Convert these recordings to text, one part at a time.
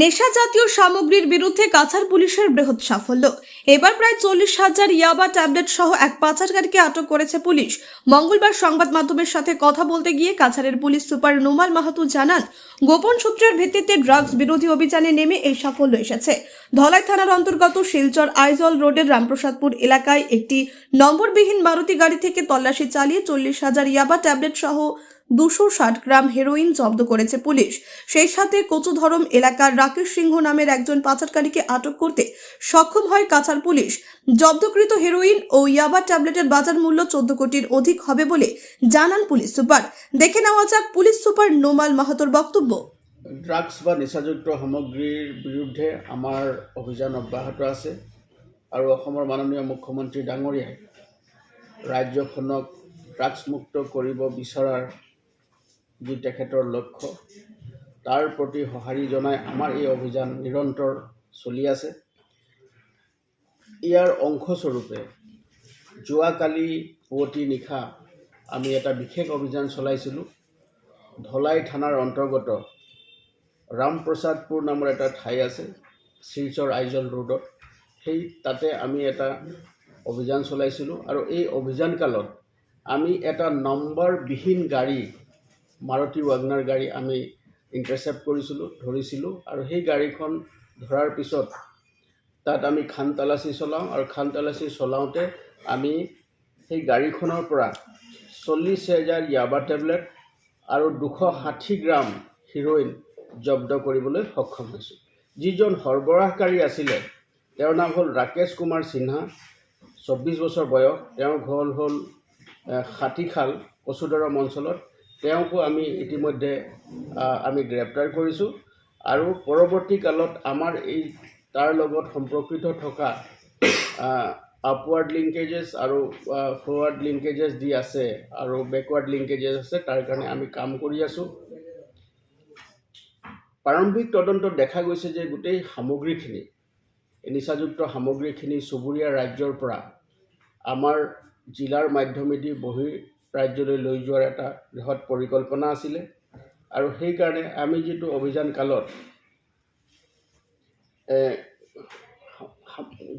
নেশা জাতীয় সামগ্রীর বিরুদ্ধে কাছাড় পুলিশের বৃহৎ সাফল্য। এবার প্রায় চল্লিশ হাজার ইয়াবা ট্যাবলেট সহ এক পাচারকারীকে আটক করেছে পুলিশ। মঙ্গলবার সংবাদ মাধ্যমের সাথে কথা বলতে গিয়ে কাছাড়ের পুলিশ সুপার নুমাল মাহাতু জানান, গোপন সূত্রের ভিত্তিতে ড্রাগস বিরোধী অভিযানে নেমে এই সাফল্য এসেছে। ধলাই থানার অন্তর্গত শিলচর আইজল রোডের রামপ্রসাদপুর এলাকায় একটি নম্বরবিহীন মারুতি গাড়ি থেকে তল্লাশি চালিয়ে চল্লিশ হাজার ইয়াবা ট্যাবলেট সহ দুশো ষাট গ্রাম হেরোইন জব্দ করেছে পুলিশ। সেই সাথে কচুধরম এলাকার রাকেশ সিংহ নামের একজন পাচারকারীকে আটক করতে সক্ষম হয় কাছাড় পুলিশ। জব্দকৃত হেরোইন ও ইয়াবা ট্যাবলেটের বাজার মূল্য চোদ্দ কোটির অধিক হবে বলে জানান পুলিশ সুপার। দেখে নেওয়া যাক পুলিশ সুপার নোমাল মাহাতোর বক্তব্য। ড্ৰাগছ বা নিচাযুক্ত সামগ্ৰীৰ বিৰুদ্ধে আমাৰ অভিযান অব্যাহত আছে আৰু অসমৰ মাননীয় মুখ্যমন্ত্ৰী ডাঙৰীয়াই ৰাজ্যখনক ড্ৰাগছমুক্ত কৰিব বিচৰাৰ যি তেখেতৰ লক্ষ্য, তাৰ প্ৰতি সঁহাৰি জনাই আমাৰ এই অভিযান নিৰন্তৰ চলি আছে। ইয়াৰ অংশস্বৰূপে, যোৱাকালি পুৱতি নিশা আমি এটা বিশেষ অভিযান চলাইছিলোঁ। ধলাই থানাৰ অন্তৰ্গত ৰামপ্ৰসাদপুৰ নামৰ এটা ঠাই আছে, শিলচৰ আইজল ৰোডত। সেই তাতে আমি এটা অভিযান চলাইছিলোঁ আৰু এই অভিযান কালত আমি এটা নম্বৰবিহীন গাড়ী মাৰুতি ৱাগনাৰ গাড়ী আমি ইণ্টাৰচেপ্ট কৰিছিলোঁ ধৰিছিলোঁ আৰু সেই গাড়ীখন ধৰাৰ পিছত তাত আমি খান তালাচী চলাওঁ আৰু খান তালাচী চলাওঁতে আমি সেই গাড়ীখনৰ পৰা চল্লিছ হেজাৰ ইয়াবা টেবলেট আৰু দুশ ষাঠি গ্ৰাম হিৰ'ইন জব্দ কৰিবলৈ সক্ষম হৈছোঁ। যিজন সৰবৰাহকাৰী আছিলে তেওঁৰ নাম হ'ল ৰাকেশ কুমাৰ সিনহা চৌব্বিছ বছৰ বয়স। তেওঁৰ ঘৰ হ'ল হাতীখাল কচুদৰম অঞ্চলত। তেওঁকো আমি ইতিমধ্যে আমি গ্ৰেপ্তাৰ কৰিছোঁ আৰু পৰৱৰ্তী কালত আমাৰ এই, তাৰ লগত সম্পৰ্কিত থকা আপৱাৰ্ড লিংকেজেছ আৰু ফৰৱাৰ্ড লিংকেজেছ যি আছে আৰু বেকৱাৰ্ড লিংকেজেছ আছে, তাৰ কাৰণে আমি কাম কৰি আছোঁ। প্ৰাৰম্ভিক তদন্তত দেখা গৈছে যে গোটেই সামগ্ৰীখিনি, নিচাযুক্ত সামগ্ৰীখিনি চুবুৰীয়া ৰাজ্যৰ পৰা আমাৰ জিলাৰ মাধ্যমেদি বহি ৰাজ্যলৈ লৈ যোৱাৰ এটা বৃহৎ পৰিকল্পনা আছিলে। আৰু সেইকাৰণে আমি যিটো অভিযান কালত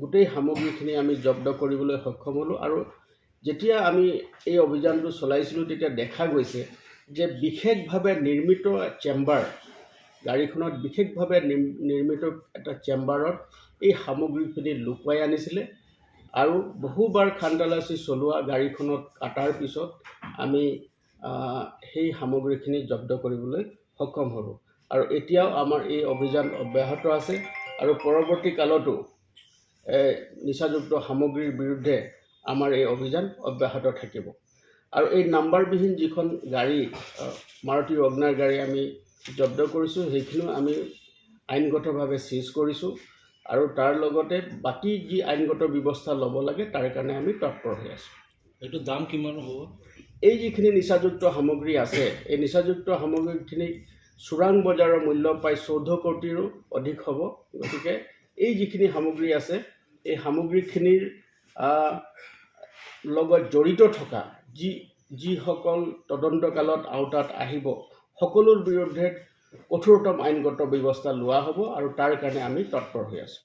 গোটেই সামগ্ৰীখিনি আমি জব্দ কৰিবলৈ সক্ষম হ'লোঁ। আৰু যেতিয়া আমি এই অভিযানটো চলাইছিলোঁ, তেতিয়া দেখা গৈছে যে বিশেষভাৱে নিৰ্মিত চেম্বাৰ, গাড়ীখনত বিশেষভাৱে নিৰ্ম- নিৰ্মিত এটা চেম্বাৰত এই সামগ্ৰীখিনি লুকুৱাই আনিছিলে। আৰু বহুবাৰ খানতালাচী চলোৱা গাড়ীখনত কাটাৰ পিছত আমি সেই সামগ্ৰীখিনি জব্দ কৰিবলৈ সক্ষম হ'লোঁ। আৰু এতিয়াও আমাৰ এই অভিযান অব্যাহত আছে আৰু পৰৱৰ্তী কালতো নিচাযুক্ত সামগ্ৰীৰ বিৰুদ্ধে আমাৰ এই অভিযান অব্যাহত থাকিব। আৰু এই নাম্বাৰবিহীন যিখন গাড়ী মাৰুতি ৱগনাৰ গাড়ী আমি জব্দ কৰিছোঁ, সেইখিনিও আমি আইনগতভাৱে চিজ কৰিছোঁ। আৰু তাৰ লগতে বাকী যি আইনগত ব্যৱস্থা ল'ব লাগে তাৰ কাৰণে আমি তৎপৰ হৈ আছোঁ। এইটো দাম কিমান হ'ব? এই যিখিনি নিচাযুক্ত সামগ্ৰী আছে এই নিচাযুক্ত সামগ্ৰীখিনি চোৰাং বজাৰৰ মূল্য প্ৰায় চৈধ্য কোটিৰো অধিক হ'ব। গতিকে এই যিখিনি সামগ্ৰী আছে এই সামগ্ৰীখিনিৰ লগত জড়িত থকা যি যিসকল তদন্তকালত আওতাত আহিব সকলোৰ বিৰুদ্ধে কঠোৰতম আইনগত ব্যৱস্থা লোৱা হ'ব আৰু তাৰ কাৰণে আমি তৎপৰ হৈ আছোঁ।